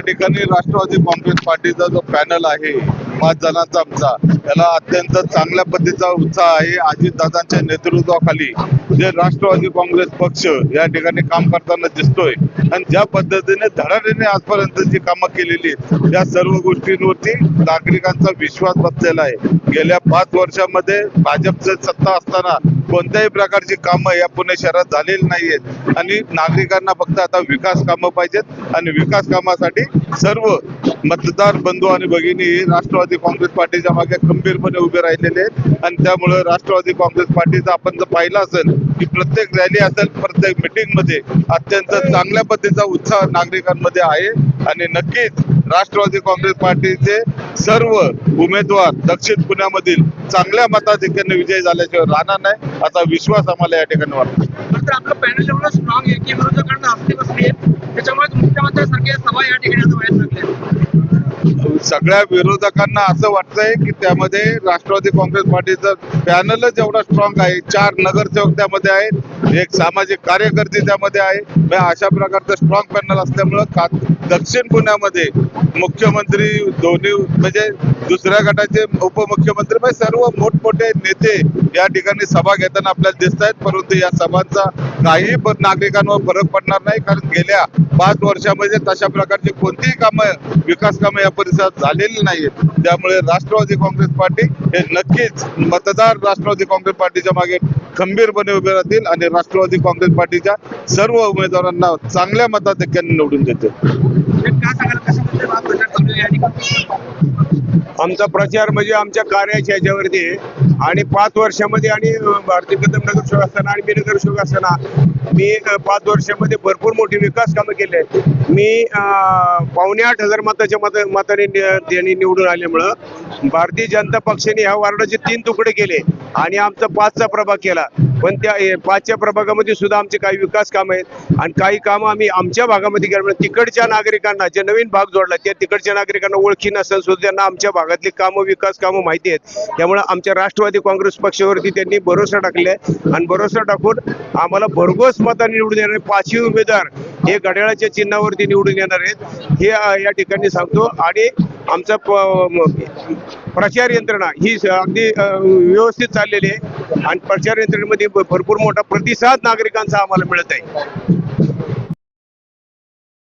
ठिकाणी राष्ट्रवादी काँग्रेस पार्टीचा जो पॅनल आहे पाच जणांचा आमचा त्याला अत्यंत चांगल्या पद्धतीचा उत्साह आहे. अजितदादांच्या नेतृत्वाखाली जे राष्ट्रवादी काँग्रेस पक्ष या ठिकाणी काम करताना दिसतोय आणि ज्या पद्धतीने धडाडीने आजपर्यंत जी कामं केलेली आहेत त्या सर्व गोष्टींवरती नागरिकांचा विश्वास बसलेला आहे. गेल्या पाच वर्षामध्ये भाजपचे सत्ता असताना कोणत्याही प्रकारची कामं या पुणे शहरात झालेली नाहीयेत. आणि नागरिकांना फक्त आता विकास कामं पाहिजेत आणि विकास कामासाठी सर्व मतदार बंधू आणि भगिनी राष्ट्रवादी काँग्रेस पार्टीच्या मागे खंबीरपणे उभे राहिलेले आहेत. आणि त्यामुळे राष्ट्रवादी काँग्रेस पार्टीचा आपण जर पाहिलं असेल की प्रत्येक रॅली असेल प्रत्येक मिटिंगमध्ये अत्यंत चांगल्या पद्धतीचा उत्साह नागरिकांमध्ये आहे. आणि नक्कीच राष्ट्रवादी काँग्रेस पार्टीचे सर्व उमेदवार दक्षिण पुण्यामधील चांगल्या मताधिक्याने विजय झाल्याशिवाय राहणार नाही असा विश्वास आम्हाला या ठिकाणी वाटतो. आपलं पॅनल एवढं स्ट्रॉंग आहे की विरोधकांना हसते बसली त्याच्यामुळे मुख्यमंत्र्यांसारखे सभा या ठिकाणी व्हायला लागल्या सगळ्या विरोधकांना असं वाटतंय की त्यामध्ये राष्ट्रवादी काँग्रेस पार्टीचं पॅनलच एवढा स्ट्रॉंग आहे चार नगरसेवक त्यामध्ये आहेत एक सामाजिक कार्यकर्ते त्यामध्ये आहे. अशा प्रकारचं स्ट्रॉंग पॅनल असल्यामुळं दक्षिण पुण्यामध्ये मुख्यमंत्री दोन्ही म्हणजे दुसऱ्या गटाचे उपमुख्यमंत्री म्हणजे सर्व मोठमोठे नेते या ठिकाणी सभा घेताना आपल्याला दिसत आहेत. परंतु या सभांचा काही पण नागरिकांवर फरक पडणार नाही. कारण गेल्या पाच वर्षामध्ये तशा प्रकारची कोणतीही कामं विकास कामं या परिसरात झालेली नाहीत त्यामुळे राष्ट्रवादी काँग्रेस पार्टी हे नक्कीच मतदार राष्ट्रवादी काँग्रेस पार्टीच्या मागे खंबीरपणे उभे राहतील आणि राष्ट्रवादी काँग्रेस पार्टीच्या सर्व उमेदवारांना चांगल्या मताधिक्याने निवडून देतील. आमचा प्रचार म्हणजे आमच्या कार्याच्या ह्याच्यावरती आहे. आणि पाच वर्षामध्ये आणि भारतीय कदम नगरसेवक असताना आणि मी नगरसेवक असताना मी पाच वर्षामध्ये भरपूर मोठी विकास कामं केले मी पावणे आठ हजार मताच्या मत मताने त्यांनी निवडून आल्यामुळं भारतीय जनता पक्षाने ह्या वार्डाचे तीन तुकडे केले आणि आमचा पाचचा प्रभाग केला. पण त्या पाचच्या प्रभागामध्ये सुद्धा आमचे काही विकास कामं आहेत आणि काही कामं आम्ही आमच्या भागामध्ये केली. म्हणजे तिकडच्या नागरिकांना जे नवीन भाग जोडला त्या तिकडच्या नागरिकांना ओळखी नसेल सुद्धा त्यांना आमच्या भागातली कामं विकास कामं माहिती आहेत. त्यामुळे आमच्या राष्ट्रवादी काँग्रेस पक्षावरती त्यांनी भरोसा टाकले आणि भरोसा टाकून आम्हाला भरघोस मताने निवडून येणारे पाचवी उमेदवार हे घड्याळाच्या चिन्हावरती निवडून येणार आहेत. हे या ठिकाणी सांगतो. आणि आमचा प्रचार यंत्रणा ही अगदी व्यवस्थित चाललेली आहे. आणि प्रचार यंत्रणेमध्ये भरपूर मोठा प्रतिसाद नागरिकांचा आम्हाला मिळत आहे.